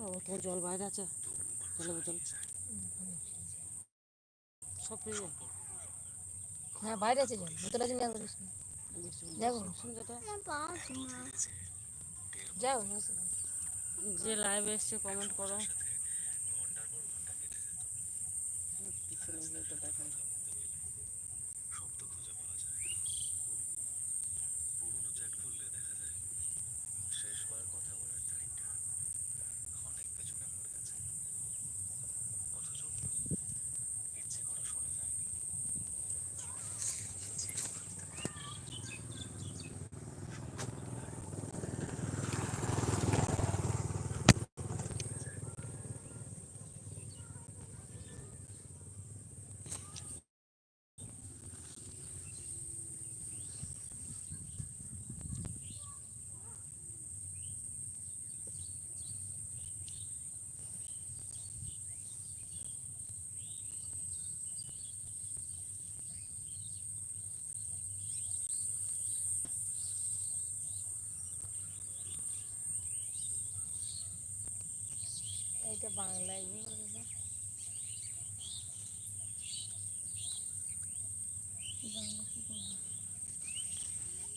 ও তোমার জল বাইরে আছে। জলের বোতল সব পেয়ে হ্যাঁ বাইরে আছে জল বোতলটা চিন্তা করিস যাও যাও যে লাইভে এসছে কমেন্ট করো। পিছনে গিয়ে তো দেখাই শব্দ খুঁজে পাওয়া যায় পুরোনো চ্যাট খুললে দেখা যায় শেষবার কথা বলার তারিখটা অনেক পেছনে পড়ে গেছে অথচ ইচ্ছে করে সরে যায়নি এইটা বাংলায়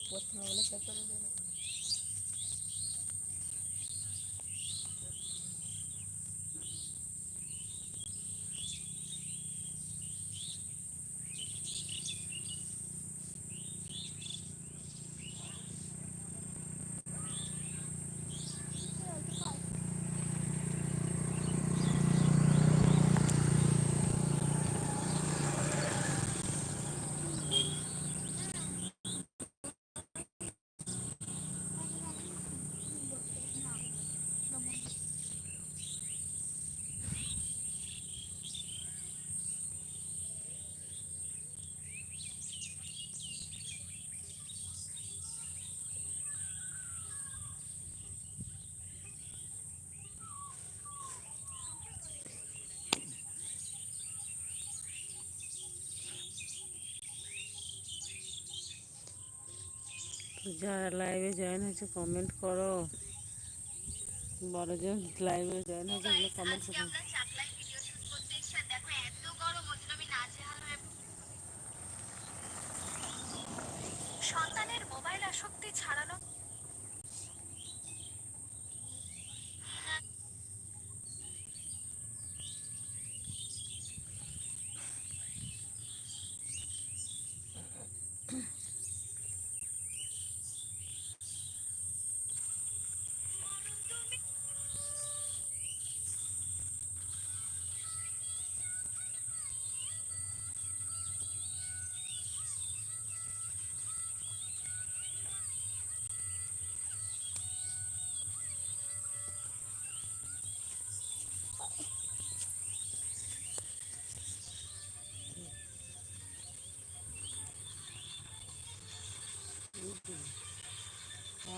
প্রথমে বলে পেপারে যারা লাইভে জয়েন হয়েছে কমেন্ট করো। বড়জন লাইভে জয়েন হয়েছে, এগুলো কমেন্ট করো। সন্তানের মোবাইল আসক্তি ছাড়ানো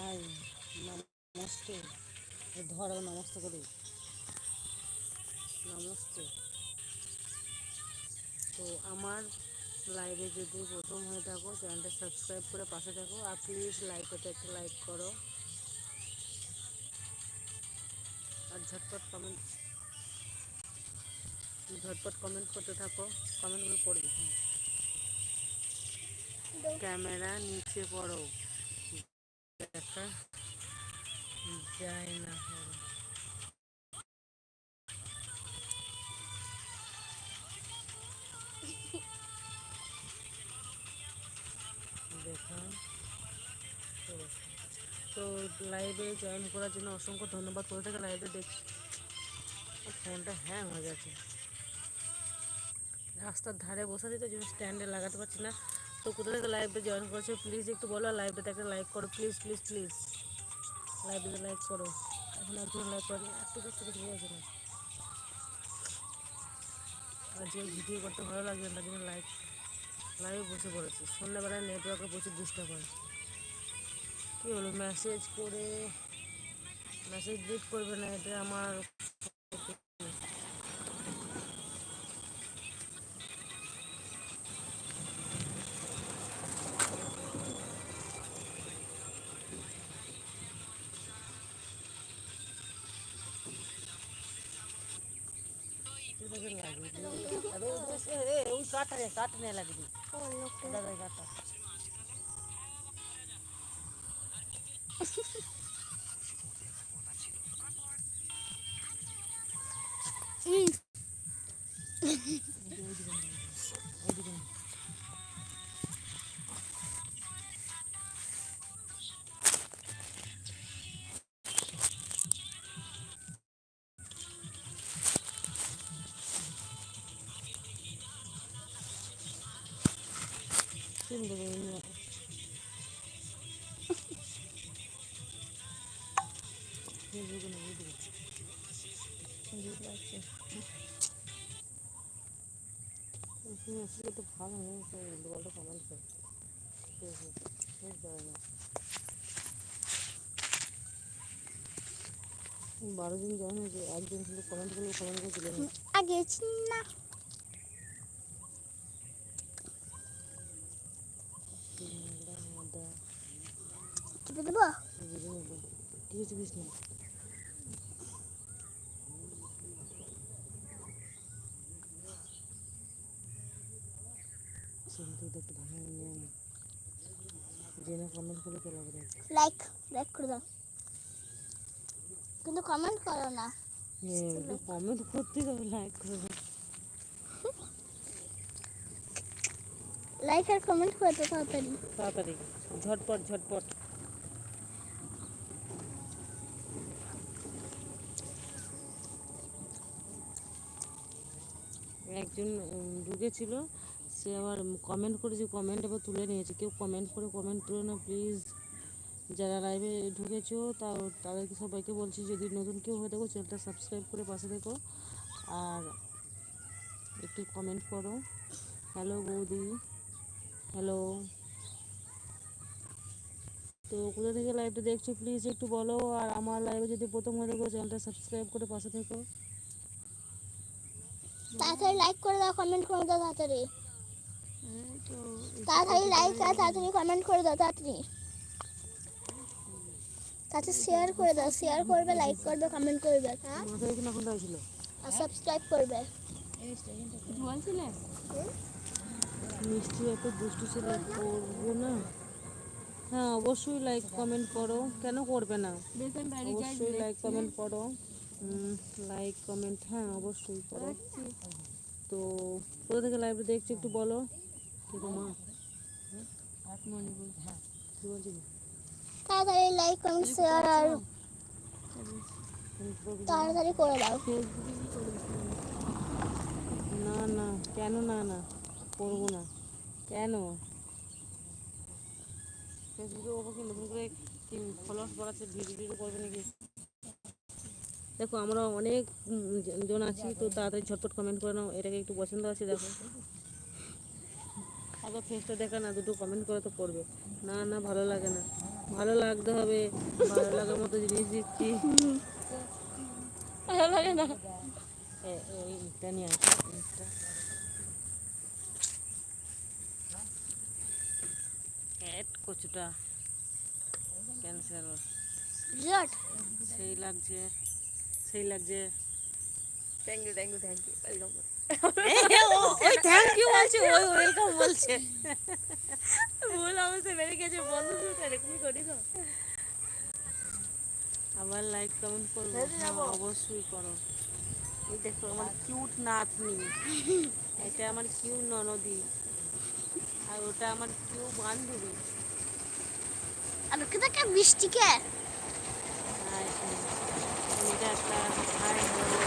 হাই নমস্তে ধরো নমস্তে করি। নমস্তে। তো আমার লাইভে যদি প্রথম হয়ে থাকো চ্যানেলটা সাবস্ক্রাইব করে পাশে থাকো আর প্লিজ লাইকটাতে একটা লাইক করো। আর ঝটপট কমেন্ট ঝটপট কমেন্ট করতে থাকো কমেন্টগুলো পড়বে। ক্যামেরা নিচে পড়ো। দেখা যায় না। দেখা তো লাইভে জয়েন করার জন্য অসংখ্য ধন্যবাদ। করে থেকে লাইভে দেখছি? ফোনটা হ্যাং হয়ে গেছে। রাস্তার ধারে বসে দিতে জন্য স্ট্যান্ডে লাগাতে পারছি না। তো কোথা থেকে লাইভে জয়েন করেছে? প্লিজ একটু বলো লাইভটাতে একটা লাইক করো। প্লিজ প্লিজ প্লিজ লাইভটাতে লাইক করো। এখন একজন লাইক করে একটু একটু কিছু হয়েছে না। আর যে ভিডিও করতে ভালো লাগছে না, তার জন্য লাইক লাইভে বসে পড়েছি। সন্ধ্যাবেলায় নেটওয়ার্কে প্রচুর ডিস্টার্ব হয়। কী হলো মেসেজ করে মেসেজ ডিট করবে না, এটা আমার কাঠটা লাগবে। কাঠ নিয়ে সুন্দর এই নিয়ে। এই যেগুলো, এইগুলো। সুন্দর লাগছে। হুম, আসলে তো ভালো হয়েছে উল্টোপাল্টা কমেন্ট করে ঠিক আছে, বুঝতে পারে না বারো হয়েছে একজন শুধু কমেন্ট করলে কমেন্ট করে দিলে না আগে না আদা টিপে দেবো বুঝে নেব কিছু চিপিস না। কিন্তু একটু ভালো নিয়ে আনি জেনে কমেন্ট করে চলে যাবে লাইক লাইক করে দাও। কিন্তু কমেন্ট করো না। কমেন্ট করতে হবে লাইক করে। লাইক আর কমেন্ট করে তাড়াতাড়ি। তাড়াতাড়ি ঝটপট ঝটপট। একজন ঢুকেছিল। সে আবার কমেন্ট করেছে কমেন্ট আবার তুলে নিয়েছে। কেউ কমেন্ট করে কমেন্ট তুলে না প্লিজ যারা লাইভে ঢুকেছো তা তাদেরকে সবাইকে বলছি, যদি নতুন কেউ হয়ে থাকো চ্যানেলটা সাবস্ক্রাইব করে পাশে দেখো আর একটু কমেন্ট করো। হ্যালো বৌদি। হ্যালো তো কোথা থেকে লাইভটা দেখছ প্লিজ একটু বলো। আর আমার লাইভে যদি প্রথম হয়ে থাকো চ্যানেলটা সাবস্ক্রাইব করে পাশে থেকো। তাড়াতাড়ি লাইক করে দাও কমেন্ট করে দাও তাড়াতাড়ি। তাড়াতাড়ি লাইক আর তাড়াতাড়ি কমেন্ট করে দাও তাড়াতাড়ি। তাতে শেয়ার করে দাও শেয়ার করবে লাইক করবে। কমেন্ট করবে হ্যাঁ আর সাবস্ক্রাইব করবে। মিষ্টি এত দুষ্টু ছেলে করব না। হ্যাঁ অবশ্যই লাইক কমেন্ট করো। কেন করবে না? অবশ্যই লাইক কমেন্ট করো। লাইক কমেন্ট হ্যাঁ অবশ্যই করো। তো কোথা থেকে লাইভটা দেখছ একটু বলো? মা। হ্যাঁ কি বলছিস তাড়াতাড়ি লাইক কমেন্ট শেয়ার আর তাড়াতাড়ি করে দাও। না না কেন না না করব না। কেন? ফেসবুকে ওকে নতুন করে ফলোয়ার্স বাড়াচ্ছে ভিডিও টিডিও করবে নাকি? দেখো আমরা অনেক জন আছি তো তাড়াতাড়ি ঝটপট কমেন্ট করে নাও এটাকে একটু পছন্দ আছে দেখো। আবার ফেসটা দেখা না দুটো কমেন্ট করে তো করবে না না ভালো লাগে না। ভালো লাগতে হবে ভালো লাগার মতো জিনিস দিচ্ছি। ভালো লাগে না। ইটটা নিয়ে আসো ইটটা কচুটা। ক্যান্সেল সেই লাগছে। সেই লাগছে। Thank you thank you thank you welcome ওই থ্যাংক ইউ বলছে ওই ওয়েলকাম বলছে। ভুল অবশ্যই বেড়ে গেছে বন্ধু এরকমই করি তো আবার লাইক কমেন্ট করব। হ্যাঁ, অবশ্যই করো। এই দেখো আমার কিউট নাতনি। এটা আমার কিউট ননদি। আর ওটা আমার কিউ বান্ধবী। আর ওকে দেখে বৃষ্টিকে আর এটা একটা হাই বলো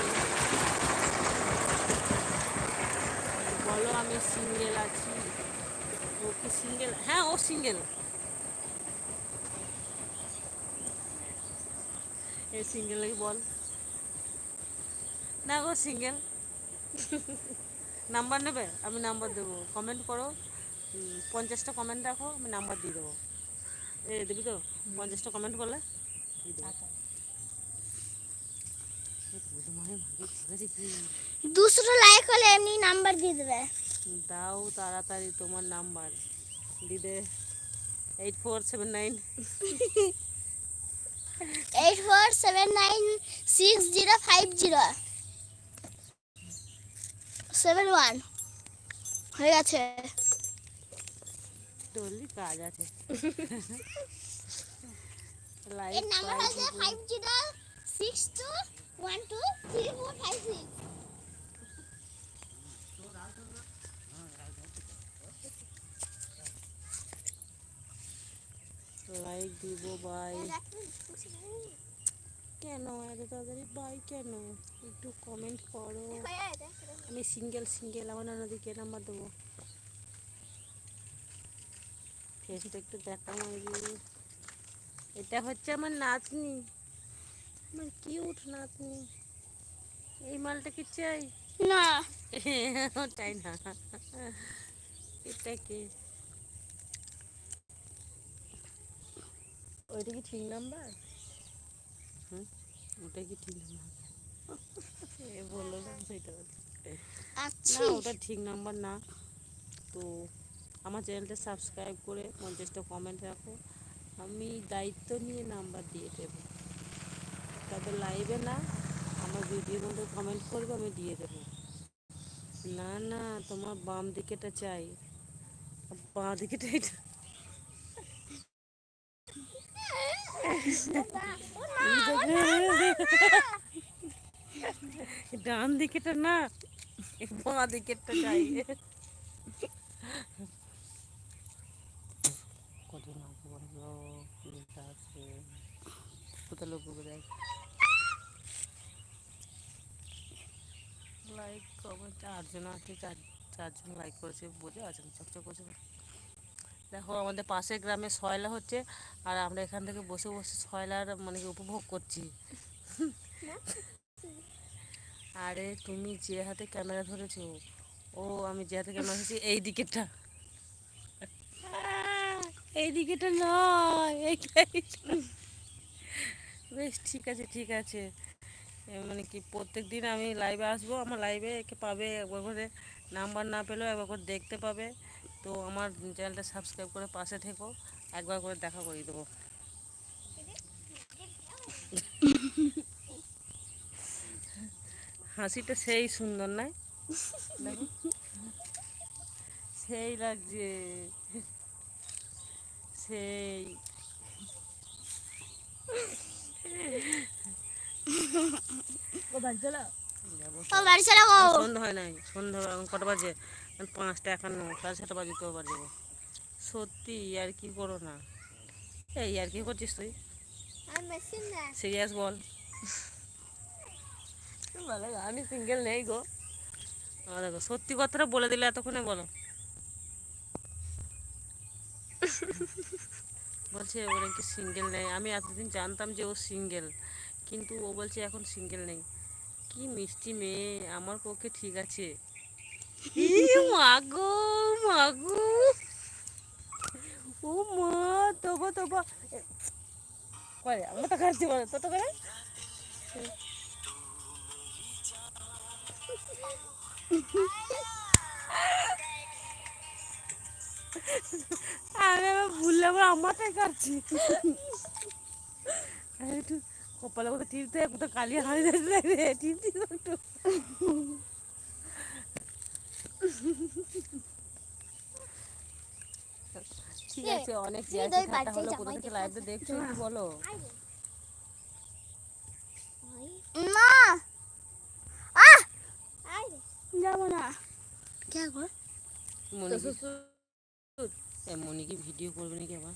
বলো আমি সিঙ্গেল আছি। ও কি সিঙ্গেল হ্যাঁ ও সিঙ্গেল এ সিঙ্গেল নাকি বল। না ও সিঙ্গেল নাম্বার নেবে? আমি নাম্বার দেবো। কমেন্ট করো। পঞ্চাশটা কমেন্ট রাখো, আমি নাম্বার দিয়ে দেবো। এ দিবি তো? পঞ্চাশটা কমেন্ট করলে? দুশোটা লাইক হলে এমনি নাম্বার দিয়ে দেবে। দাও তাড়াতাড়ি তোমার number. দিদে eight four seven nine eight four seven nine six zero five zero seven one হয়ে গেছে। বললি কাজ আছে। লাইক নাম্বার হচ্ছে five zero six two one two three four five six like দিব বাই কেন? এত তাড়াতাড়ি বাই কেন? একটু কমেন্ট করো। আমি সিঙ্গেল সিঙ্গেল আমার নদীকে নাম্বার দেবো। ফেসটা একটু দেখা মারি এটা হচ্ছে আমার নাতনি। আমার কিউট নাতনি। এই মালটা কি চাই? না। ওটাই না? এটা কি? ওইটা কি ঠিক নাম্বার? হুম ওটা কি ঠিক নাম্বার? এ বলল না সেটা আচ্ছা। না ওটা ঠিক নাম্বার না। তো আমার চ্যানেলটা সাবস্ক্রাইব করে পঞ্চাশটা কমেন্ট রাখো। আমি দায়িত্ব নিয়ে নাম্বার দিয়ে দেবো। তাদের লাইভে না আমার ভিডিওর মধ্যে কমেন্ট করবে আমি দিয়ে দেবো। না না তোমার বাম দিকেটা চাই। বাঁ দিকেটা এটা ডান দিকেটা না বাঁ দিকেরটা চাই কোথায় লাইক কমেন্ট চারজন আছে, চার চারজন লাইক করেছে বোঝা আছে চকচক করছে। দেখো আমাদের পাশের গ্রামে সয়লা হচ্ছে, আর আমরা এখান থেকে বসে বসে সয়লার মানে উপভোগ করছি। আরে তুমি যে হাতে ক্যামেরা ধরেছো, ও আমি যে হাতে ক্যামেরা ধরেছি, এই দিকেরটা। এই দিকেটা নয় বেশ, ঠিক আছে ঠিক আছে। মানে কি প্রত্যেক দিন আমি লাইভে আসব, আমার লাইভে একে পাবে, একবার করে নাম্বার না পেলেও একবার করে দেখতে পাবে। তো আমার চ্যানেলটা সাবস্ক্রাইব করে পাশে থেকো। একবার করে দেখা করিয়ে দেবো। হাসিটা সেই সুন্দর নাই সেই লাগছে। সেই। ও বাড়ি চলে। গো। সন্ধ্যা হয় নাই। সন্ধ্যা কটা বাজে? পাঁচটা একান্ন সাড়ে ছটা বাজে তো বাজে সত্যি আর কি করো না? এই আর কি করছিস তুই? সিরিয়াস বল। বলে আমি সিঙ্গেল নেই গো। দেখো সত্যি কথাটা বলে দিলে এতক্ষণে বলো। বলছে ও নাকি সিঙ্গেল নেই। আমি এতদিন জানতাম যে ও সিঙ্গেল কিন্তু ও বলছে এখন সিঙ্গেল নেই। কি মিষ্টি মেয়ে আমার পক্ষে ঠিক আছে। মাগো মাগো ও মা তবো করে আমরা তো খাচ্ছি বলে তো তো করে আমি আবার কাটছি একটু কপালে কোথাও টিপতে কোথাও কালি হারিয়ে টিপতে একটু ঠিক আছে অনেক হলো কোথা থেকে লাইভটা দেখছ একটু বলো। মা! আহ! যাব না। কে মনে এ মনে ভিডিও করবে নাকি আবার?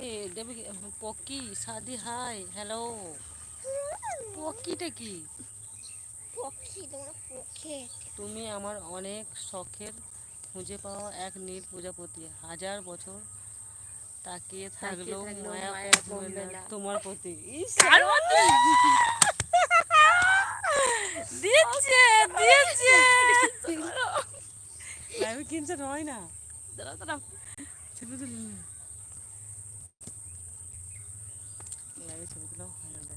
এ দেবে পকি সাদি হাই হ্যালো পকিটা কি? তুমি আমার অনেক শখের খুঁজে পাওয়া এক নীল প্রজাপতি। হাজার বছর তাকিয়ে থাকলেও মায়া কমবে না তোমার প্রতি। দিচ্ছে দিচ্ছে লাইভে কিনছে হয় না। দাঁড়া দাঁড়া। ছবি তুলে ছবি তুলেও হয় না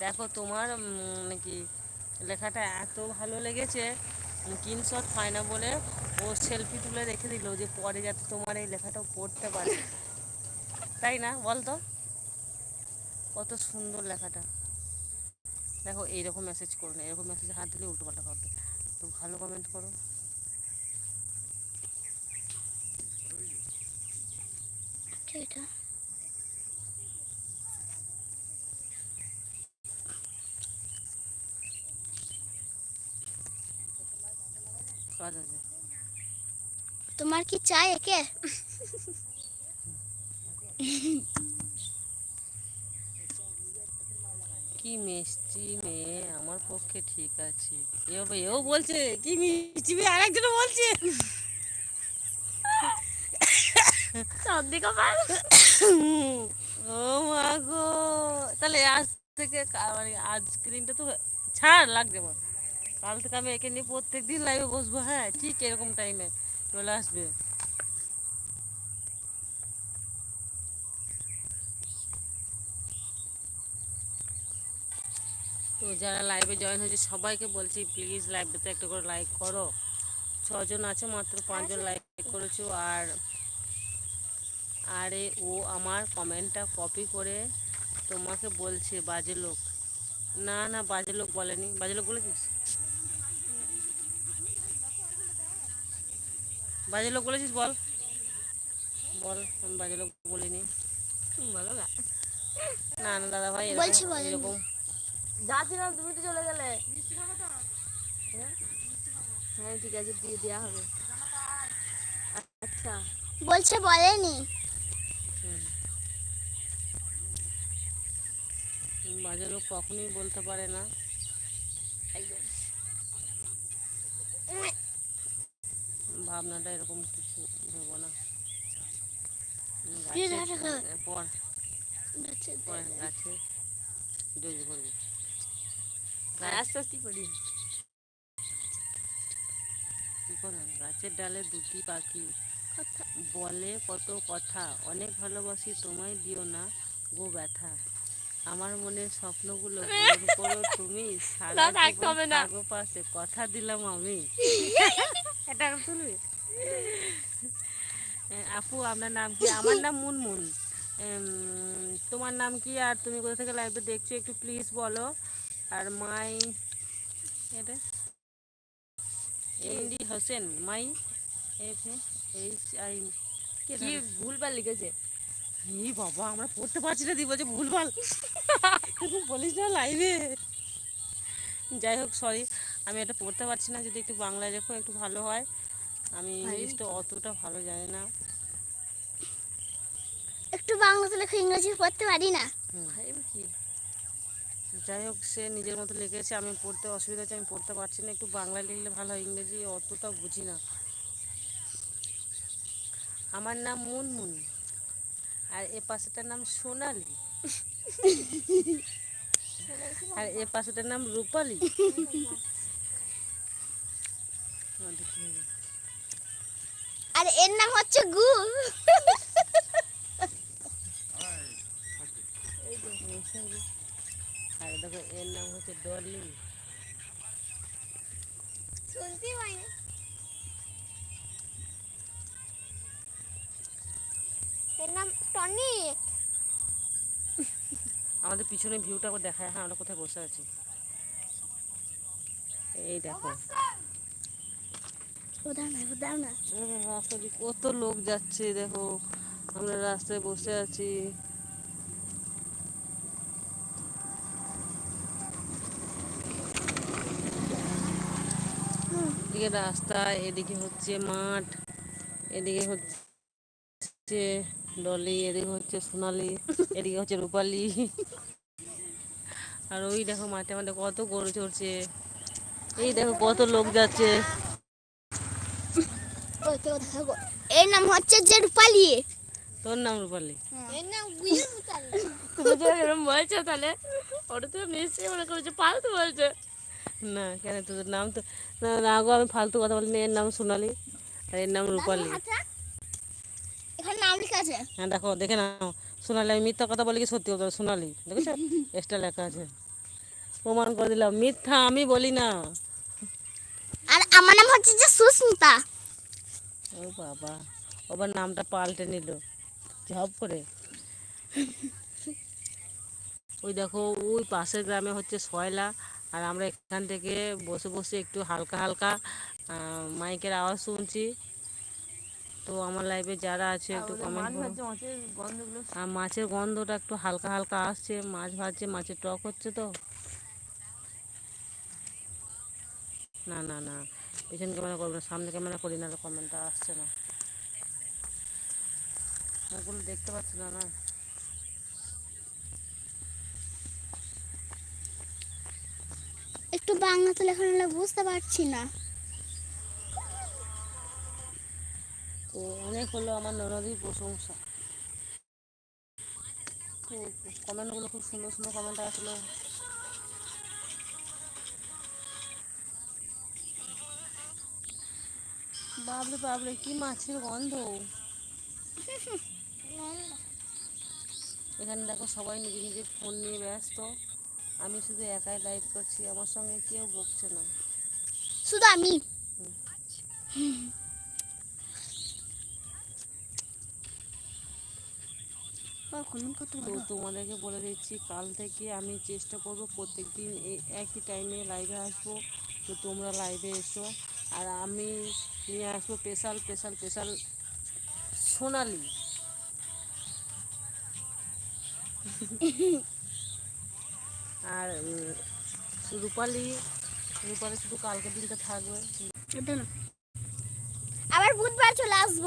দেখ। তোমার নাকি লেখাটা এত ভালো লেগেছে স্ক্রিনশট হয় না বলে ও সেলফি তুলে রেখে দিল যে পরে যাতে তোমার এই লেখাটা পড়তে পারে। তাই না বল তো কত সুন্দর লেখাটা। দেখো এইরকম মেসেজ করো না এরকম মেসেজ হাত দিলে উল্টো পাল্টা তো ভালো কমেন্ট করো। এটা। কাজ আছে তোমার কি চাই একে? কি মিষ্টি মেয়ে আমার পক্ষে ঠিক আছে। এও এও বলছে কি মিষ্টি মেয়ে আরেকজন বলছে। ও মা গো তাহলে আজ থেকে মানে আজকে দিনটা তো ছাড় লাগবে কাল থেকে আমি একে নিয়ে প্রত্যেক দিন লাইভে বসবো হ্যাঁ ঠিক এরকম টাইমে চলে আসবে। তো যারা লাইভে জয়েন হয়েছে সবাইকে বলছি প্লিজ লাইভটাতে একটা করে লাইক করো। ছজন আছে মাত্র পাঁচজন লাইক করেছ আর আরে ও আমার কমেন্টটা কপি করে তোমাকে বলছে বাজে লোক। না না বাজে লোক বলেনি। বাজে লোক বলেছিস? বাজে লোক বলেছিস বল। বল আমি বাজে লোক বলিনি। বলো না না না দাদা ভাই বলছি, এরকম। এরকম যাচ্ছিলাম তুমি তো চলে গেলে। হ্যাঁ? হ্যাঁ ঠিক আছে দিয়ে দেওয়া হবে। আচ্ছা। বলছে বলেনি। বাজে লোক কখনোই বলতে পারে না। একদম। ভাবনাটা এরকম কিছু ভেবো না? পর। গাছে আস্তে আস্তে গাছের ডালে দুটি পাখি। বলে কত কথা। অনেক ভালোবাসি তোমায় দিও না গো ব্যথা। আমার মনের স্বপ্নগুলো পূরণ করো তুমি। সারা জীবন পাশে। কথা দিলাম আমি। এটা তুলবি আপু আপনার নাম কি? আমার নাম মুনমুন। তোমার নাম কি? আর তুমি কোথা থেকে লাইভটা দেখছ একটু প্লিজ বলো। আর মাই এটা? MD Hossain my F H I. কি ভুলভাল লিখেছে? এই বাবা আমরা পড়তে পারছি না দি বলছে ভুলভাল। বলিস না লাইভে যাই হোক সরি আমি এটা পড়তে পারছি না যদি একটু বাংলায় লেখো একটু ভালো হয়। আমি ইংলিশটা অতটা ভালো জানি না। একটু বাংলাতে লেখা ইংরেজি পড়তে পারি না। কি? যাই হোক সে নিজের মতো লিখেছে আমি পড়তে অসুবিধা হচ্ছে আমি পড়তে পারছি না। একটু বাংলায় লিখলে ভালো হয় ইংরেজি অতটা বুঝি না। আমার নাম মুনমুন আর এ পাশেটার নাম সোনালি। আর এ পাশেটার নাম রূপালি? আর এর নাম হচ্ছে গু। আর দেখো এর নাম হচ্ছে ডলি শুনতে পাইনি এর নাম টনি। আমাদের পিছনে ভিউটা দেখায় হ্যাঁ আমরা কোথায় বসে আছি? এই দেখো দাও না দাও না আমরা কত লোক যাচ্ছে, দেখো। আমরা রাস্তায় বসে আছি। এদিকে রাস্তা, এদিকে হচ্ছে মাঠ, এদিকে হচ্ছে ডলি, এদিকে হচ্ছে সোনালি, এদিকে হচ্ছে রূপালি। আর ওই দেখো মাঠে মাঠে কত গরু চড়ছে। এই দেখো কত লোক যাচ্ছে। তো দেখো এর নাম হচ্ছে যে রূপালি। তোর নাম রূপালি। এর নাম গুইল রূপালি তুমি যে এরকম বলছো তাহলে। ওটা তো নিশ্চয়ই মনে করছে ফালতু বলছে। না কেন তোদের নাম তো না না গো আমি ফালতু কথা বলিনি এর নাম সোনালি আর এর নাম রূপালি। এখানে নাম লেখা আছে। হ্যাঁ দেখো দেখে নাও। সোনালি আমি মিথ্যা কথা বলি কি সত্যি কথা? সোনালি দেখেছ? এক্সট্রা লেখা আছে। প্রমাণ করে দিলাম। মিথ্যা আমি বলি না। আর আমার নাম হচ্ছে যে সুস্মিতা। ও বাবা আবার নামটা পাল্টে নিল। জব করে। ওই দেখো ওই পাশের গ্রামে হচ্ছে সয়লা আর আমরা এখান থেকে বসে বসে একটু হালকা হালকা মাইকের আওয়াজ শুনছি। তো আমার লাইফে যারা আছে একটু কমেন্ট আর মাছের গন্ধটা একটু হালকা হালকা আসছে মাছ ভাজছে মাছের টক হচ্ছে তো। না না না। পেছন ক্যামেরা করব না সামনে ক্যামেরা করি না কমেন্টটা আসছে না। ওগুলো দেখতে পাচ্ছি না না। একটু বাংলাতে লেখা বুঝতে পারছি না। তো অনেক হলো আমার ননদির প্রশংসা। তো কমেন্টগুলো খুব সুন্দর সুন্দর কমেন্ট আসলো। বাবরে বাবরে কি মাছের গন্ধ। এখানে দেখো সবাই নিজে নিজে ফোন নিয়ে ব্যস্ত। আমি শুধু একাই লাইভ করছি আমার সঙ্গে কেউ বকছে না। শুধু আমি। তোমাদেরকে বলে দিচ্ছি কাল থেকে আমি চেষ্টা করব প্রত্যেক দিন একই টাইমে লাইভে আসব। তো তোমরা লাইভে এসো। আর আমি নিয়ে আসব স্পেশাল স্পেশাল স্পেশাল সোনালি। আর রূপালি রূপালি শুধু কালকে দিনটা থাকবে। আবার বুধবার চলে আসব।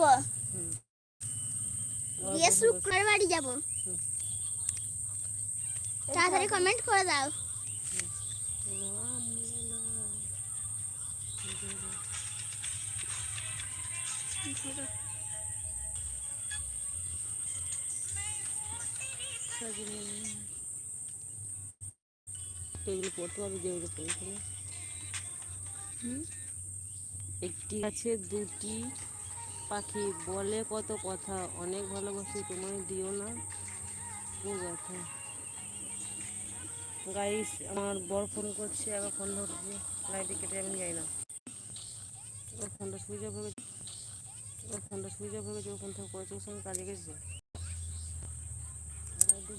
শুক্রবার বাড়ি যাব। তাড়াতাড়ি কমেন্ট করে দাও। এগুলো পড়তে যেগুলো পড়েছিল একটি আছে দুটি পাখি বলে কত কথা অনেক ভালোবাসি তোমায় দিও না। ও কথা? গাইস আমার বর ফোন করছে আবার ফোন ধরছে। লাইটে কেটে আমি যাই না। ফোনটা সুইচ অফ হয়ে ওর ফোনটা সুইচ অফ হয়ে গেছে থেকে সঙ্গে কাজে গেছে।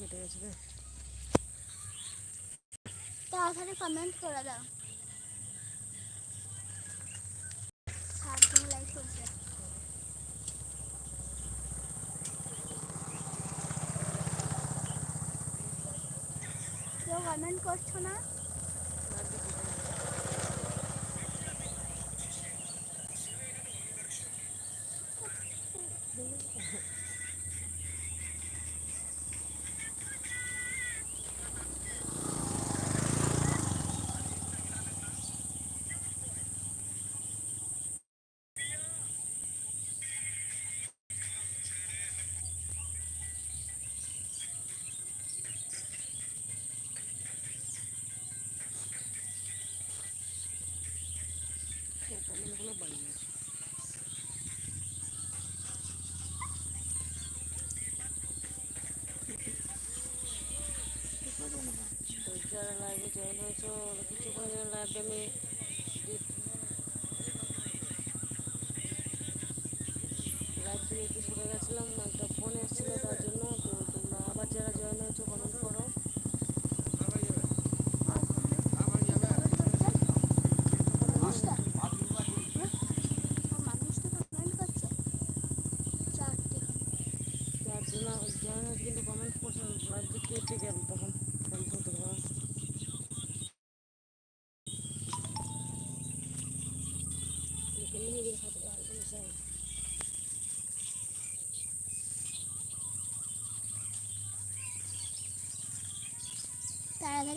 কেটে গেছে রে। কমেন্ট করছ না? লাইভে জয়েন হয়েছো কিছুক্ষণ যেন লাইভে আমি একটু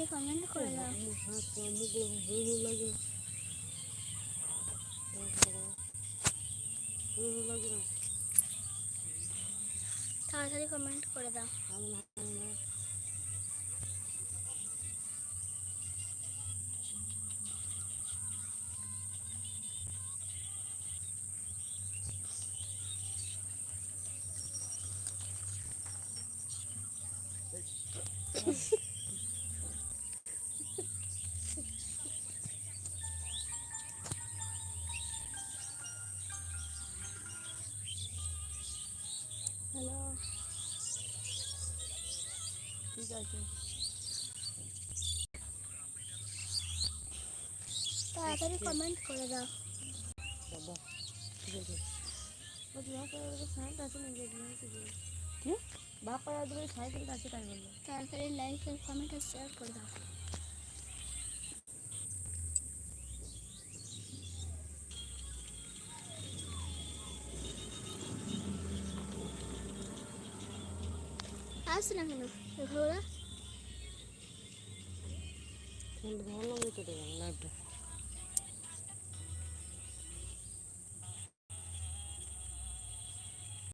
কমেন্ট করে দাও। ভালো লাগে তাড়াতাড়ি কমেন্ট করে দাও। তাড়াতাড়ি কমেন্ট করে দাও। বাবা ঠিক আছে কি? বাপা আদরে সাইকেল লাইক কমেন্ট আর শেয়ার করে দাও। আসলে কেন ঘোরা